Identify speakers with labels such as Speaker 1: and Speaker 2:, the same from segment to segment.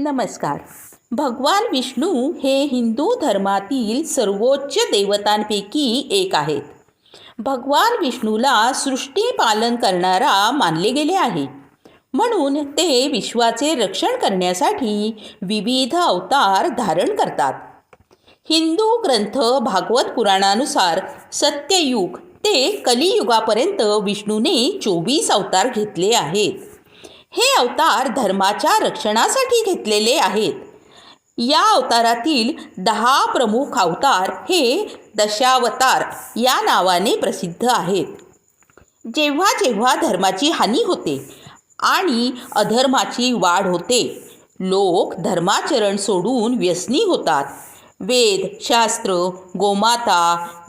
Speaker 1: नमस्कार भगवान विष्णू हे हिंदू धर्मातील सर्वोच्च देवतांपैकी एक आहेत भगवान विष्णूला सृष्टी पालन करणारा मानले गेले आहे म्हणून ते विश्वाचे रक्षण करण्यासाठी विविध अवतार धारण करतात हिंदू ग्रंथ भागवत पुराणानुसार सत्ययुग ते कलियुगापर्यंत विष्णूने चोवीस अवतार घेतले आहेत हे अवतार धर्माच्या रक्षणासाठी घेतलेले आहेत या अवतारातील दहा प्रमुख अवतार हे दशावतार या नावाने प्रसिद्ध आहेत जेव्हा जेव्हा धर्माची हानी होते आणि अधर्माची वाढ होते लोक धर्माचरण सोडून व्यसनी होतात वेद शास्त्र गोमाता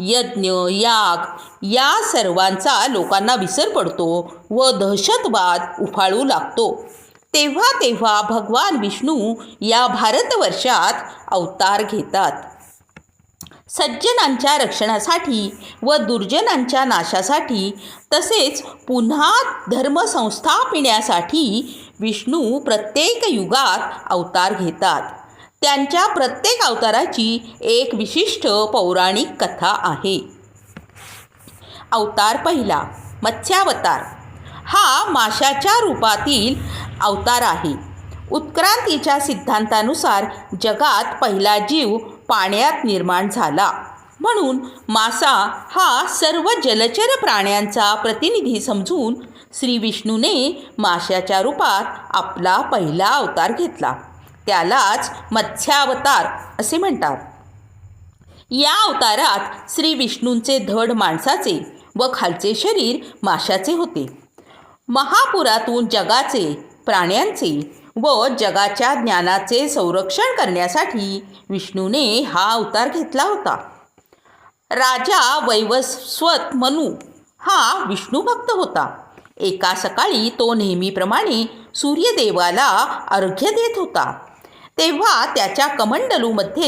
Speaker 1: यज्ञ याग या सर्वांचा लोकांना विसर पडतो व दहशतवाद उफाळू लागतो तेव्हा तेव्हा भगवान विष्णू या भारतवर्षात अवतार घेतात सज्जनांच्या रक्षणासाठी व दुर्जनांच्या नाशासाठी तसेच पुन्हा धर्म संस्थापिण्यासाठी विष्णू प्रत्येक युगात अवतार घेतात त्यांच्या प्रत्येक अवताराची एक विशिष्ट पौराणिक कथा आहे अवतार पहिला मत्स्यावतार हा माशाच्या रूपातील अवतार आहे उत्क्रांतीच्या सिद्धांतानुसार जगात पहिला जीव पाण्यात निर्माण झाला म्हणून मासा हा सर्व जलचर प्राण्यांचा प्रतिनिधी समजून श्री विष्णूने माशाच्या रूपात आपला पहिला अवतार घेतला त्यालाच मत्स्यावतार असे म्हणतात या अवतारात श्री विष्णूंचे धड माणसाचे व खालचे शरीर माशाचे होते महापुरातून जगाचे प्राण्यांचे व जगाच्या ज्ञानाचे संरक्षण करण्यासाठी विष्णूने हा अवतार घेतला होता राजा वैवस्वत मनू हा विष्णू भक्त होता एका सकाळी तो नेहमीप्रमाणे सूर्यदेवाला अर्घ्य देत होता तेव्हा त्याच्या कमंडलूमध्ये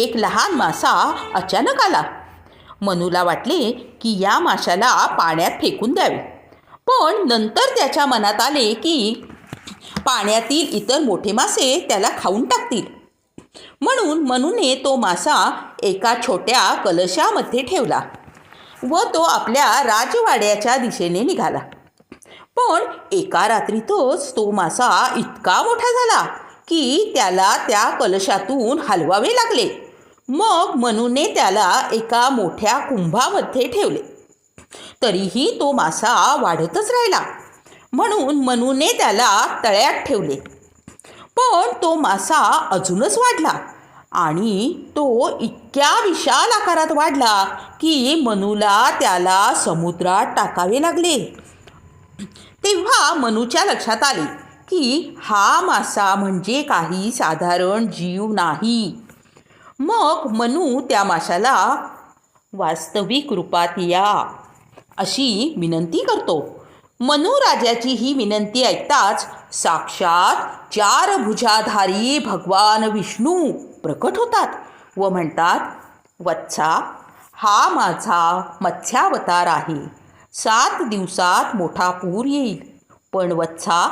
Speaker 1: एक लहान मासा अचानक आला मनूला वाटले की या माशाला पाण्यात फेकून द्यावे पण नंतर त्याच्या मनात आले की पाण्यातील इतर मोठे मासे त्याला खाऊन टाकतील म्हणून मनूने तो मासा एका छोट्या कलशामध्ये ठेवला व तो आपल्या राजवाड्याच्या दिशेने निघाला पण एका रात्रीतच तो मासा इतका मोठा झाला की त्याला त्या कलशातून हलवावे लागले मग मनूने त्याला एका मोठ्या कुंभामध्ये ठेवले तरीही तो मासा वाढतच राहिला म्हणून मनूने त्याला तळ्यात ठेवले पण तो मासा अजूनच वाढला आणि तो इतक्या विशाल आकारात वाढला की मनूला त्याला समुद्रात टाकावे लागले तेव्हा मनूच्या लक्षात आले की हा मासा म्हणजे काही साधारण जीव नाही मग मनु त्या माशाला वास्तविक रूपात या अशी विनंती करतो मनु राजाची ही विनंती ऐकताच साक्षात चार भुजाधारी भगवान विष्णू प्रकट होतात व म्हणतात वत्सा हा माझा मत्स्यावतार आहे सात दिवसात मोठा पूर येईल पण वत्सा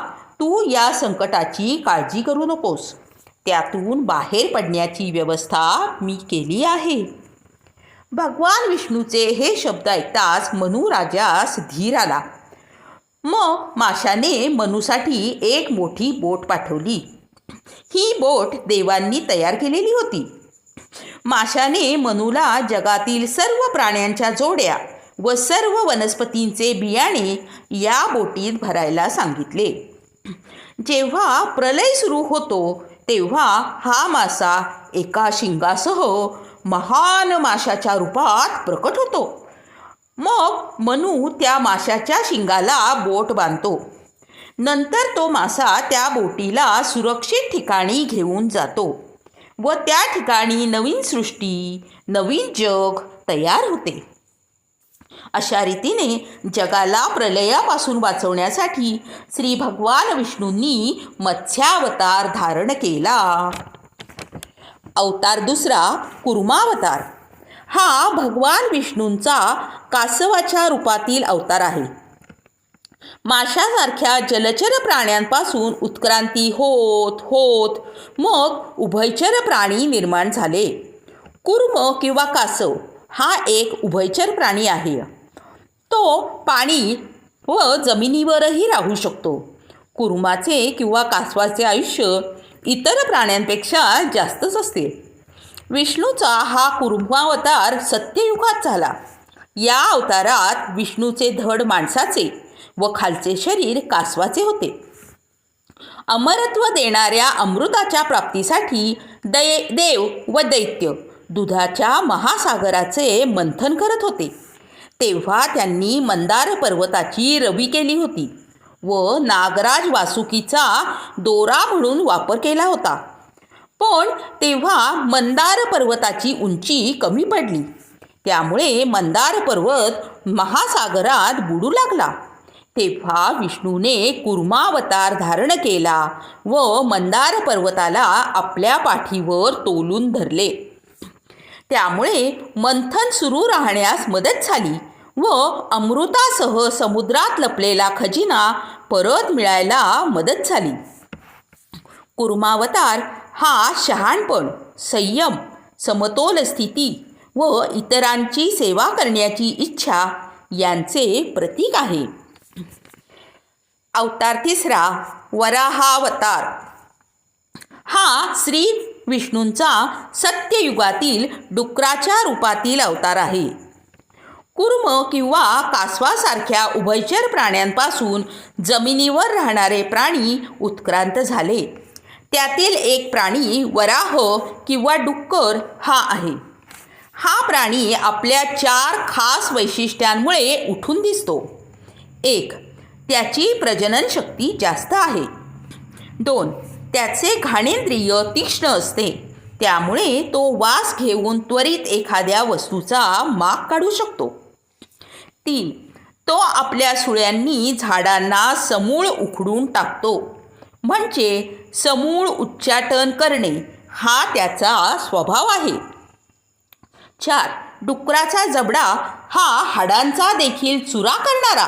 Speaker 1: तू या संकटाची काळजी करू नकोस त्यातून बाहेर पडण्याची व्यवस्था मी केली आहे भगवान विष्णूचे हे शब्द ऐकताच मनू राजास धीर आला मग माशाने मनूसाठी एक मोठी बोट पाठवली ही बोट देवांनी तयार केलेली होती माशाने मनूला जगातील सर्व प्राण्यांच्या जोड्या व सर्व वनस्पतींचे बियाणे या बोटीत भरायला सांगितले जेव्हा प्रलय सुरू होतो तेव्हा हा मासा एका शिंगासह महान माशाच्या रूपात प्रकट होतो मग मनू त्या माशाच्या शिंगाला बोट बांधतो नंतर तो मासा त्या बोटीला सुरक्षित ठिकाणी घेऊन जातो व त्या ठिकाणी नवीन सृष्टी नवीन जग तयार होते अशा रीतीने जगाला प्रलयापासून वाचवण्यासाठी श्री भगवान विष्णूंनी मत्स्यावतार धारण केला अवतार दुसरा कुर्मावतार हा भगवान विष्णूंचा कासवाच्या रूपातील अवतार आहे माशासारख्या जलचर प्राण्यांपासून उत्क्रांती होत होत मग उभयचर प्राणी निर्माण झाले कुर्म किंवा कासव हा एक उभयचर प्राणी आहे तो पाणी व जमिनीवरही राहू शकतो कुरुमाचे किंवा कासवाचे आयुष्य इतर प्राण्यांपेक्षा जास्तच असते विष्णूचा हा कुरुमावतार सत्ययुगात झाला या अवतारात विष्णूचे धड माणसाचे व खालचे शरीर कासवाचे होते अमरत्व देणाऱ्या अमृताच्या प्राप्तीसाठी दय देव व दैत्य दुधाच्या महासागराचे मंथन करत होते तेव्हा त्यांनी मंदार पर्वताची रवी केली होती व नागराज वासुकीचा दोरा म्हणून वापर केला होता पण तेव्हा मंदार पर्वताची उंची कमी पडली त्यामुळे मंदार पर्वत महासागरात बुडू लागला तेव्हा विष्णूने कुर्मावतार धारण केला व मंदार पर्वताला आपल्या पाठीवर तोलून धरले त्यामुळे मंथन सुरू राहण्यास मदत झाली व अमृतासह समुद्रात लपलेला खजिना परत मिळायला मदत झाली कुर्मावतार हा शहाणपण संयम समतोल स्थिती व इतरांची सेवा करण्याची इच्छा यांचे प्रतीक आहे अवतार तिसरा वराहावतार हा श्री विष्णूंचा सत्ययुगातील डुकराच्या रूपातील अवतार आहे कुर्म किंवा कासवासारख्या उभयचर प्राण्यांपासून जमिनीवर राहणारे प्राणी उत्क्रांत झाले त्यातील एक प्राणी वराह किंवा डुक्कर हा आहे हा प्राणी आपल्या चार खास वैशिष्ट्यांमुळे उठून दिसतो एक त्याची प्रजनन शक्ती जास्त आहे दोन त्याचे घाणेंद्रिय तीक्ष्ण असते त्यामुळे तो वास घेऊन त्वरित एखाद्या वस्तूचा माग काढू शकतो तीन तो आपल्या सुळ्यांनी झाडांना समूळ उखडून टाकतो म्हणजे समूळ उच्चाटन करणे हा त्याचा स्वभाव आहे चार डुकराचा जबडा हा हाडांचा देखील चुरा करणारा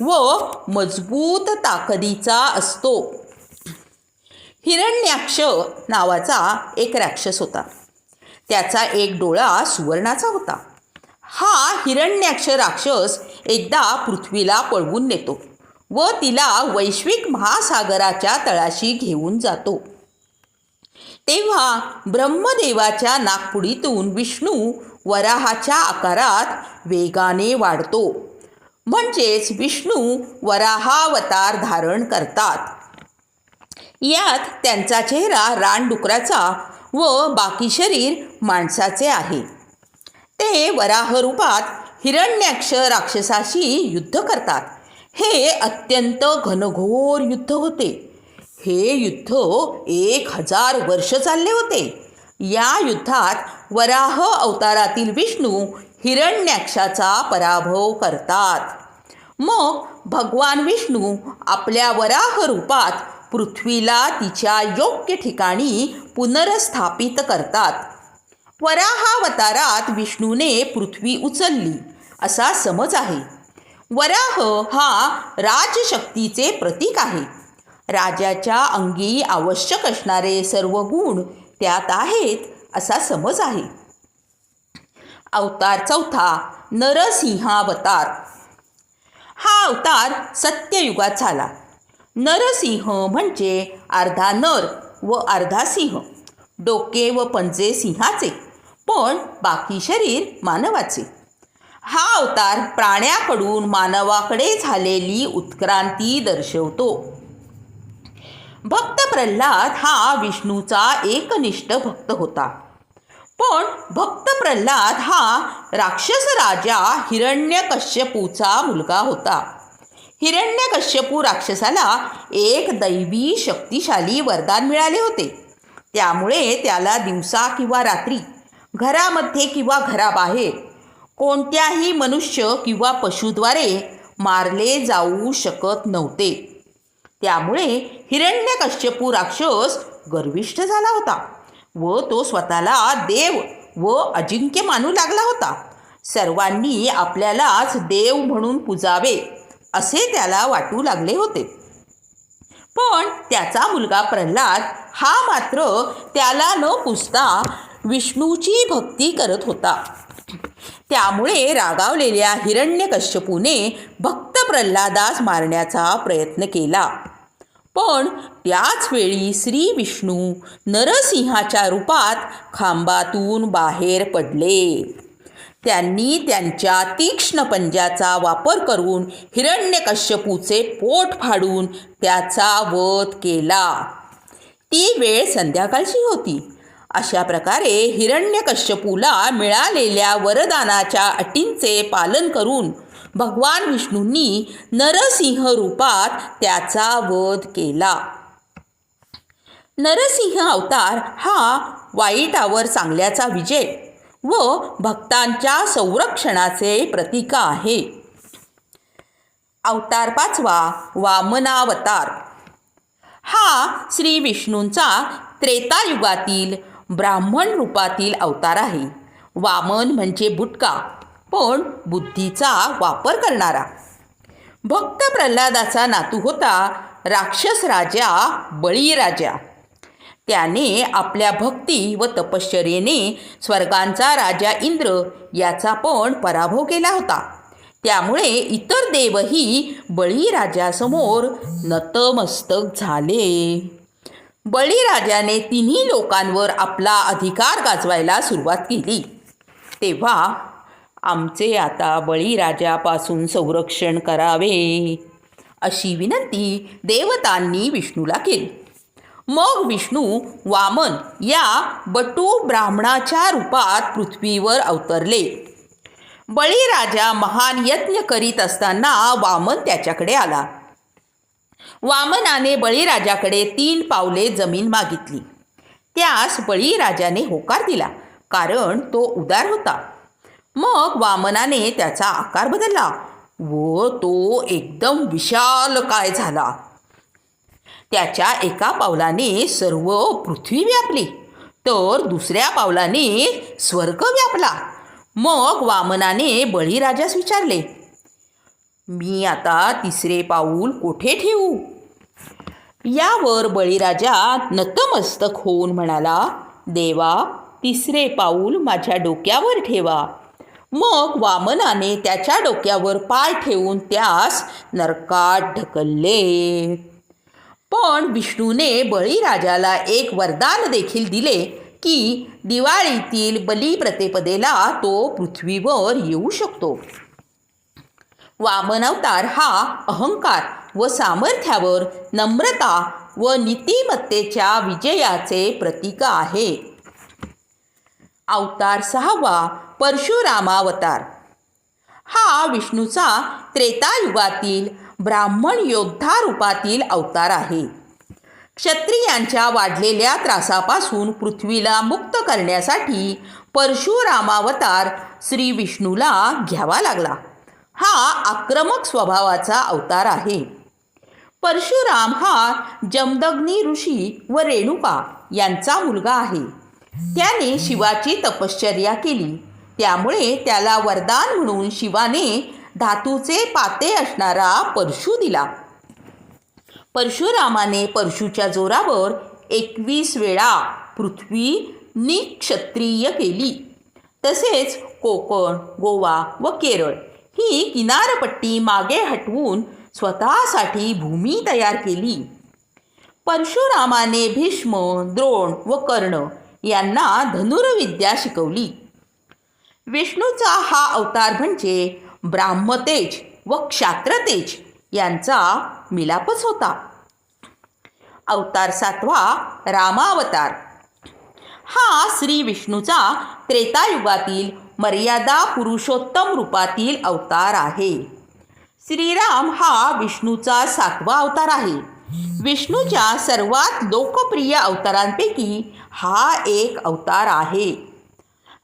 Speaker 1: व मजबूत ताकदीचा असतो हिरण्याक्ष नावाचा एक राक्षस होता त्याचा एक डोळा सुवर्णाचा होता हा हिरण्याक्ष राक्षस एकदा पृथ्वीला पळवून नेतो व तिला वैश्विक महासागराच्या तळाशी घेऊन जातो तेव्हा ब्रह्मदेवाच्या नागपुडीतून विष्णू वराहाच्या आकारात वेगाने वाढतो म्हणजेच विष्णू वराहावतार धारण करतात यात त्यांचा चेहरा रानडुकराचा व बाकी शरीर माणसाचे आहे ते वराह रूपात हिरण्याक्ष राक्षसाशी युद्ध करतात हे अत्यंत घनघोर युद्ध होते हे युद्ध एक हजार वर्ष चालले होते या युद्धात वराह अवतारातील विष्णू हिरण्याक्षाचा पराभव करतात मग भगवान विष्णू आपल्या वराह रूपात पृथ्वीला तिच्या योग्य ठिकाणी पुनर्स्थापित करतात वराहावतारात विष्णूने पृथ्वी उचलली असा समज आहे वराह हा राजशक्तीचे प्रतीक आहे राजाच्या अंगी आवश्यक असणारे सर्व गुण त्यात आहेत असा समज आहे अवतार चौथा नरसिंहावतार हा अवतार सत्ययुगात झाला नरसिंह म्हणजे अर्धा नर व अर्धा सिंह डोके व पंजे सिंहाचे पण बाकी शरीर मानवाचे हा अवतार प्राण्याकडून मानवाकडे झालेली उत्क्रांती दर्शवतो भक्त प्रल्हाद हा विष्णूचा एकनिष्ठ भक्त होता पण भक्त प्रल्हाद हा राक्षस राजा हिरण्यकश्यपूचा मुलगा होता हिरण्यकश्यपू राक्षसाला एक दैवी शक्तिशाली वरदान मिळाले होते त्यामुळे त्याला दिवसा किंवा रात्री घरामध्ये किंवा घराबाहेर कोणत्याही मनुष्य किंवा पशुद्वारे मारले जाऊ शकत नव्हते त्यामुळे हिरण्यकश्यपू राक्षस गर्विष्ठ झाला होता व तो स्वतःला देव व अजिंक्य मानू लागला होता सर्वांनी आपल्यालाच देव म्हणून पूजावे असे त्याला वाटू लागले होते पण त्याचा मुलगा प्रल्हाद हा मात्र त्याला न पुसता विष्णूची भक्ती करत होता त्यामुळे रागावलेल्या हिरण्यकश्यपूने भक्त प्रल्हादास मारण्याचा प्रयत्न केला पण त्याचवेळी श्री विष्णू नरसिंहाच्या रूपात खांबातून बाहेर पडले त्यांनी त्यांच्या तीक्ष्ण पंजाचा वापर करून हिरण्यकश्यपूचे पोट फाडून त्याचा वध केला ती वेळ संध्याकाळची होती अशा प्रकारे हिरण्यकश्यपूला मिळालेल्या वरदानाच्या अटींचे पालन करून भगवान विष्णूंनी नरसिंह रूपात त्याचा वध केला नरसिंह अवतार हा वाईटावर चांगल्याचा विजय व भक्तांच्या संरक्षणाचे प्रतीक आहे अवतार पाचवा वामनावतार हा श्री विष्णूंचा त्रेतायुगातील ब्राह्मण रूपातील अवतार आहे वामन म्हणजे बुटका पण बुद्धीचा वापर करणारा भक्त प्रल्हादाचा नातू होता राक्षस राजा बळीराजा त्याने आपल्या भक्ती व तपश्चर्येने स्वर्गांचा राजा इंद्र याचा पण पराभव केला होता त्यामुळे इतर देवही बळीराजासमोर नतमस्तक झाले बळीराजाने तिन्ही लोकांवर आपला अधिकार गाजवायला सुरुवात केली तेव्हा आमचे आता बळीराजापासून संरक्षण करावे अशी विनंती देवतांनी विष्णूला केली मग विष्णू वामन या बटू ब्राह्मणाच्या रूपात पृथ्वीवर अवतरले बळीराजा महान यज्ञ करीत असताना वामन त्याच्याकडे आला वामनाने बळीराजाकडे तीन पावले जमीन मागितली त्यास बळीराजाने होकार दिला कारण तो उदार होता मग वामनाने त्याचा आकार बदलला व तो एकदम विशाल काय झाला त्याच्या एका पावलाने सर्व पृथ्वी व्यापली तर दुसऱ्या पावलाने स्वर्ग व्यापला मग वामनाने बळीराजास विचारले मी आता तिसरे पाऊल कोठे ठेवू यावर बळीराजा नतमस्तक होऊन म्हणाला देवा तिसरे पाऊल माझ्या डोक्यावर ठेवा मग वामनाने त्याच्या डोक्यावर पाय ठेवून त्यास नरकात ढकलले पण विष्णूने बळीराजाला एक वरदान देखील दिले की दिवाळीतील बलिप्रतिपदेला तो पृथ्वीवर येऊ शकतो अवतार हा अहंकार व सामर्थ्यावर नम्रता व नीतिमत्तेच्या विजयाचे प्रतीक आहे अवतार सहावा परशुरामावतार हा विष्णूचा त्रेतायुगातील ब्राह्मण योद्धा रूपातील अवतार आहे क्षत्रियांच्या वाढलेल्या त्रासापासून पृथ्वीला मुक्त करण्यासाठी परशुरामावतार श्री विष्णूला घ्यावा लागला हा आक्रमक स्वभावाचा अवतार आहे परशुराम हा जमदग्नी ऋषी व रेणुका यांचा मुलगा आहे त्याने शिवाची तपश्चर्या केली त्यामुळे त्याला वरदान म्हणून शिवाने धातूचे पाते असणारा परशू दिला परशुरामाने परशूच्या जोरावर एकवीस वेळा पृथ्वी निक्षत्रिय केली तसेच कोकण गोवा व केरळ ही किनारपट्टी मागे हटवून स्वतःसाठी भूमी तयार केली परशुरामाने भीष्म द्रोण व कर्ण यांना धनुर्विद्या शिकवली विष्णूचा हा अवतार म्हणजे ब्राह्मतेज व क्षात्रतेज यांचा मिलापच होता अवतार सातवा रामावतार हा श्री विष्णूचा त्रेतायुगातील मर्यादा पुरुषोत्तम रूपातील अवतार आहे श्रीराम हा विष्णूचा सातवा अवतार आहे विष्णूच्या सर्वात लोकप्रिय अवतारांपैकी हा एक अवतार आहे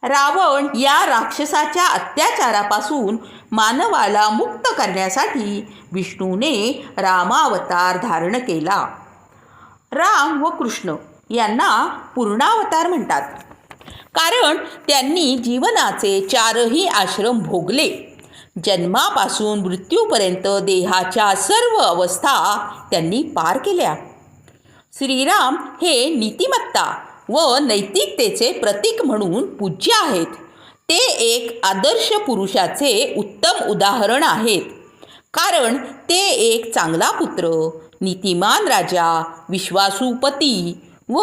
Speaker 1: रावण या राक्षसाच्या अत्याचारापासून मानवाला मुक्त करण्यासाठी विष्णूने रामावतार धारण केला राम व कृष्ण यांना पूर्णावतार म्हणतात कारण त्यांनी जीवनाचे चारही आश्रम भोगले जन्मापासून मृत्यूपर्यंत देहाच्या सर्व अवस्था त्यांनी पार केल्या श्रीराम हे नीतिमत्ता व नैतिकतेचे प्रतीक म्हणून पूज्य आहेत ते एक आदर्श पुरुषाचे उत्तम उदाहरण आहेत कारण ते एक चांगला पुत्र नीतिमान राजा विश्वासू पती व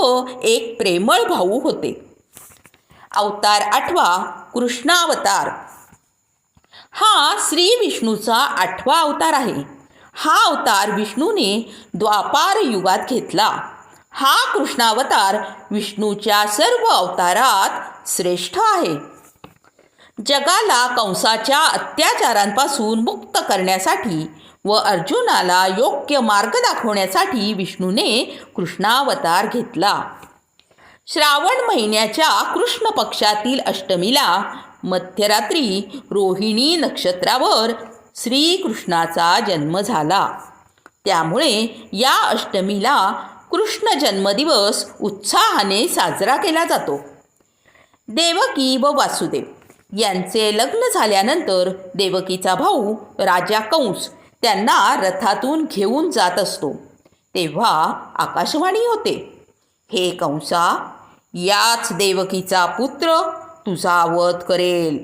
Speaker 1: एक प्रेमळ भाऊ होते अवतार आठवा कृष्णावतार हा श्री विष्णूचा आठवा अवतार आहे हा अवतार विष्णूने द्वापार युगात घेतला हा कृष्णावतार विष्णूच्या सर्व अवतारात श्रेष्ठ आहे जगाला कंसाच्या अत्याचारांपासून मुक्त करण्यासाठी व अर्जुनाला योग्य मार्ग दाखवण्यासाठी विष्णूने कृष्णावतार घेतला श्रावण महिन्याच्या कृष्ण पक्षातील अष्टमीला मध्यरात्री रोहिणी नक्षत्रावर श्रीकृष्णाचा जन्म झाला त्यामुळे या अष्टमीला कृष्ण जन्मदिवस उत्साहाने साजरा केला जातो देवकी व वासुदेव यांचे लग्न झाल्यानंतर देवकीचा भाऊ राजा कंस त्यांना रथातून घेऊन जात असतो तेव्हा आकाशवाणी होते हे कंसा याच देवकीचा पुत्र तुझा वध करेल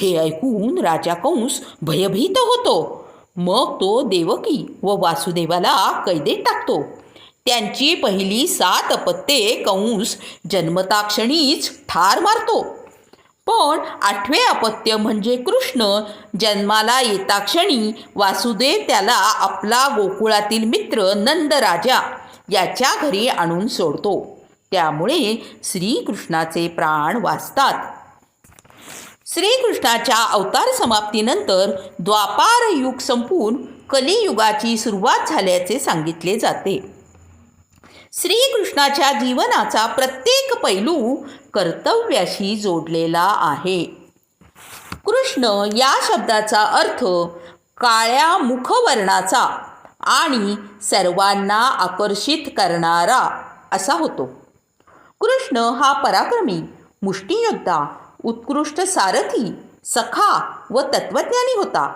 Speaker 1: हे ऐकून राजा कंस भयभीत होतो मग तो देवकी व वासुदेवाला कैदेत टाकतो त्यांची पहिली सात अपत्ये कंस जन्मताक्षणीच ठार मारतो पण आठवे अपत्य म्हणजे कृष्ण जन्माला येताक्षणी वासुदेव त्याला आपला गोकुळातील मित्र नंदराजा याच्या घरी आणून सोडतो त्यामुळे श्रीकृष्णाचे प्राण वाचतात श्रीकृष्णाच्या अवतार समाप्तीनंतर द्वापार युग संपून कलियुगाची सुरुवात झाल्याचे सांगितले जाते श्रीकृष्णाच्या जीवनाचा प्रत्येक पैलू कर्तव्याशी जोडलेला आहे कृष्ण या शब्दाचा अर्थ काळ्या मुखवर्णाचा आणि सर्वांना आकर्षित करणारा असा होतो कृष्ण हा पराक्रमी मुष्टियोद्धा उत्कृष्ट सारथी सखा व तत्वज्ञानी होता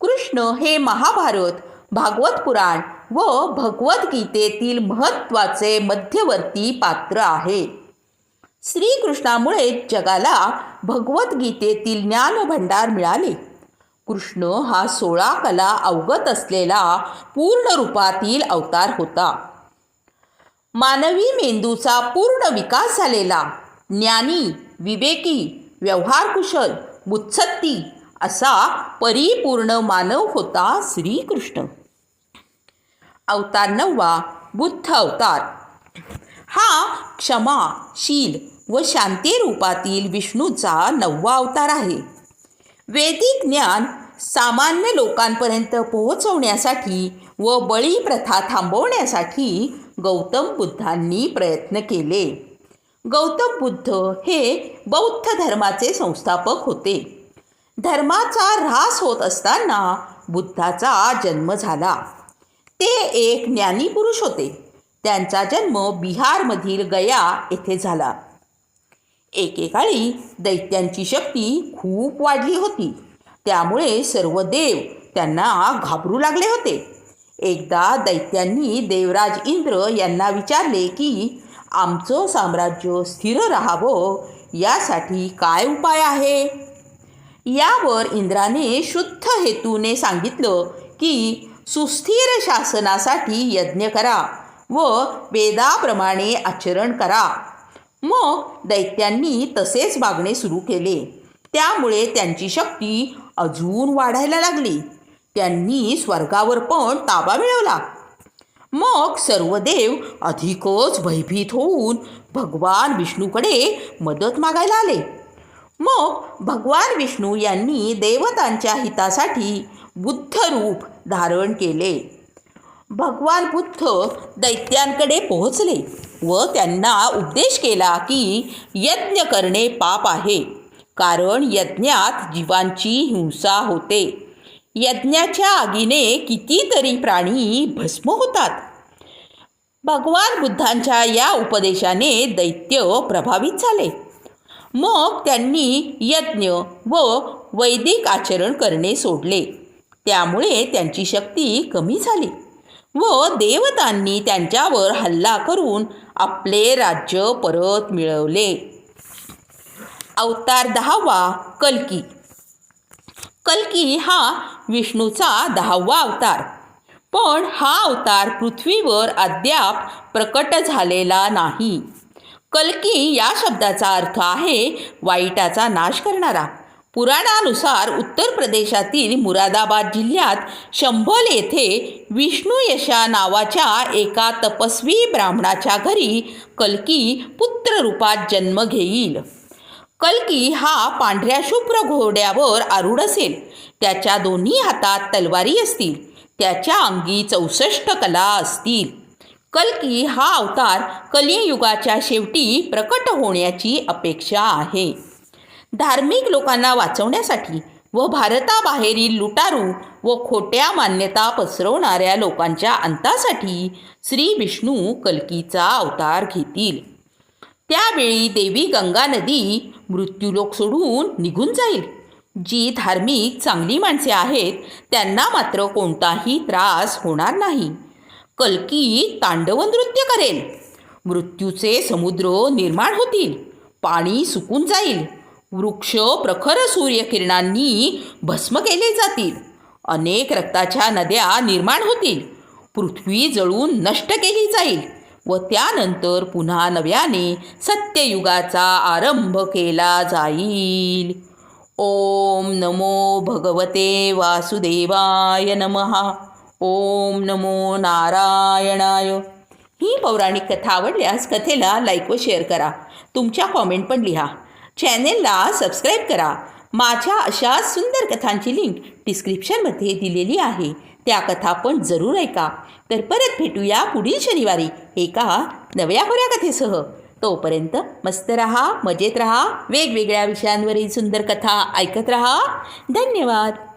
Speaker 1: कृष्ण हे महाभारत भागवत पुराण व भगवद्गीतेतील महत्त्वाचे मध्यवर्ती पात्र आहे श्रीकृष्णामुळे जगाला भगवद्गीतेतील ज्ञानभंडार मिळाले कृष्ण हा सोळा कला अवगत असलेला पूर्ण रूपातील अवतार होता मानवी मेंदूचा पूर्ण विकास झालेला ज्ञानी विवेकी व्यवहारकुशल मुत्सत्ती असा परिपूर्ण मानव होता श्रीकृष्ण अवतार नववा बुद्ध अवतार हा क्षमा शील व शांती रूपातील विष्णूचा नववा अवतार आहे वैदिक ज्ञान सामान्य लोकांपर्यंत पोहोचवण्यासाठी व बळी प्रथा थांबवण्यासाठी गौतम बुद्धांनी प्रयत्न केले गौतम बुद्ध हे बौद्ध धर्माचे संस्थापक होते धर्माचा ऱ्हास होत असताना बुद्धाचा जन्म झाला ते एक ज्ञानी पुरुष होते त्यांचा जन्म बिहारमधील गया येथे झाला एकेकाळी दैत्यांची शक्ती खूप वाढली होती त्यामुळे सर्व देव त्यांना घाबरू लागले होते एकदा दैत्यांनी देवराज इंद्र यांना विचारले की आमचं साम्राज्य स्थिर राहावं यासाठी काय उपाय आहे यावर इंद्राने शुद्ध हेतूने सांगितलं की सुस्थिर शासनासाठी यज्ञ करा व वेदाप्रमाणे आचरण करा मग दैत्यांनी तसेच मागणे सुरू केले त्यामुळे त्यांची शक्ती अजून वाढायला लागली त्यांनी स्वर्गावर पण ताबा मिळवला मग सर्व देव अधिकच भयभीत होऊन भगवान विष्णूकडे मदत मागायला आले मग भगवान विष्णू यांनी देवतांच्या हितासाठी बुद्ध रूप धारण केले भगवान बुद्ध दैत्यांकडे पोहोचले व त्यांना उपदेश केला की यज्ञ करणे पाप आहे कारण यज्ञात जीवांची हिंसा होते यज्ञाच्या आगीने कितीतरी प्राणी भस्म होतात भगवान बुद्धांच्या या उपदेशाने दैत्य प्रभावित झाले मग त्यांनी यज्ञ व वैदिक आचरण करणे सोडले त्यामुळे त्यांची शक्ती कमी झाली व देवतांनी त्यांच्यावर हल्ला करून आपले राज्य परत मिळवले अवतार दहावा कलकी कलकी हा विष्णूचा दहावा अवतार पण हा अवतार पृथ्वीवर अद्याप प्रकट झालेला नाही कलकी या शब्दाचा अर्थ आहे वाईटाचा नाश करणारा पुराणानुसार उत्तर प्रदेशातील मुरादाबाद जिल्ह्यात शंभल येथे विष्णू यशा नावाच्या एका तपस्वी ब्राह्मणाच्या घरी कल्की पुत्ररूपात जन्म घेईल कल्की हा पांढऱ्या शुभ्र घोड्यावर आरूढ असेल त्याच्या दोन्ही हातात तलवारी असतील त्याच्या अंगी चौसष्ट कला असतील कल्की हा अवतार कलियुगाच्या शेवटी प्रकट होण्याची अपेक्षा आहे धार्मिक लोकांना वाचवण्यासाठी व भारताबाहेरील लुटारू व खोट्या मान्यता पसरवणाऱ्या लोकांच्या अंतासाठी श्री विष्णू कलकीचा अवतार घेतील त्यावेळी देवी गंगा नदी मृत्यूलोक सोडून निघून जाईल जी धार्मिक चांगली माणसे आहेत त्यांना मात्र कोणताही त्रास होणार नाही कलकी तांडव नृत्य करेल मृत्यूचे समुद्र निर्माण होतील पाणी सुकून जाईल वृक्ष प्रखर सूर्यकिरणांनी भस्म केले जातील अनेक रक्ताच्या नद्या निर्माण होतील पृथ्वी जळून नष्ट केली जाईल व त्यानंतर पुन्हा नव्याने सत्ययुगाचा आरंभ केला जाईल ओम नमो भगवते वासुदेवाय नमहा ओम नमो नारायणाय ही पौराणिक कथा आवडल्यास कथेला लाईक व शेअर करा तुमच्या कॉमेंट पण लिहा चॅनेलला सबस्क्राईब करा माझ्या अशा सुंदर कथांची लिंक डिस्क्रिप्शनमध्ये दिलेली आहे त्या कथा पण जरूर ऐका तर परत भेटूया पुढील शनिवारी एका नव्या खोऱ्या कथेसह तोपर्यंत मस्त रहा मजेत रहा वेगवेगळ्या विषयांवरील सुंदर कथा ऐकत रहा धन्यवाद